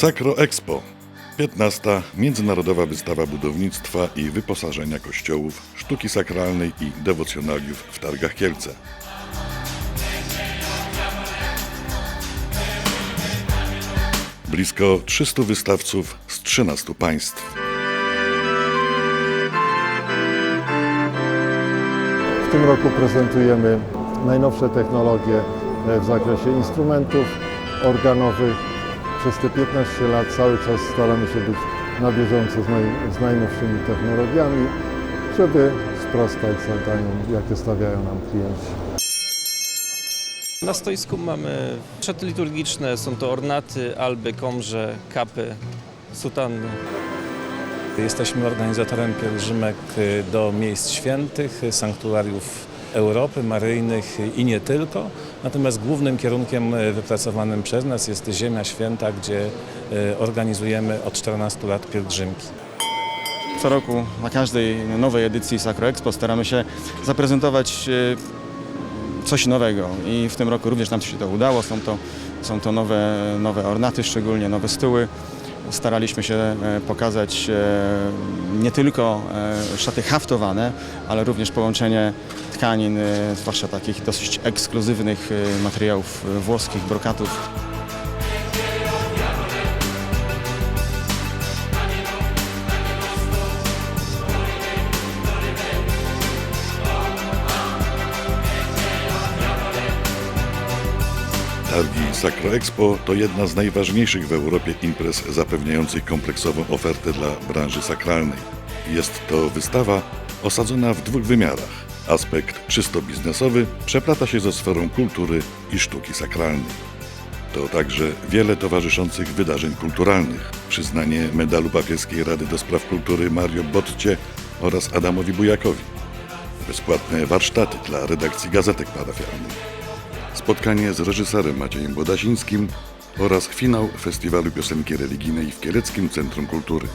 Sakro Expo. 15. Międzynarodowa Wystawa Budownictwa i Wyposażenia Kościołów, Sztuki Sakralnej i Dewocjonaliów w Targach Kielce. Blisko 300 wystawców z 13 państw. W tym roku prezentujemy najnowsze technologie e, w zakresie instrumentów organowych. Przez te 15 lat cały czas staramy się być na bieżąco z, naj, z najnowszymi technologiami, żeby sprostać zadaniom, jakie stawiają nam klienci. Na stoisku mamy szaty liturgiczne, są to ornaty, alby, komrze, kapy, sutanny. Jesteśmy organizatorem pielgrzymek do miejsc świętych, sanktuariów Europy, maryjnych i nie tylko. Natomiast głównym kierunkiem y, wypracowanym przez nas jest Ziemia Święta, gdzie y, organizujemy od 14 lat pielgrzymki. Co roku na każdej nowej edycji Sacro Expo staramy się zaprezentować e, coś nowego i w tym roku również nam się to udało. Są to, są to nowe, nowe ornaty, szczególnie nowe stóły. Staraliśmy się e, pokazać e, nie tylko e, szaty haftowane, ale również połączenie tkanin, e, zwłaszcza takich dosyć ekskluzywnych e, materiałów e, włoskich, brokatów. Targi Sakro Expo to jedna z najważniejszych w Europie imprez zapewniających kompleksową ofertę dla branży sakralnej. Jest to wystawa osadzona w dwóch wymiarach. Aspekt czysto biznesowy przeplata się ze sferą kultury i sztuki sakralnej. To także wiele towarzyszących wydarzeń kulturalnych. Przyznanie medalu papieskiej Rady do Spraw Kultury Mario Botcie oraz Adamowi Bujakowi. Bezpłatne warsztaty dla redakcji gazetek parafialnych spotkanie z reżyserem Maciejem Bodasińskim oraz finał Festiwalu Piosenki Religijnej w Kieleckim Centrum Kultury.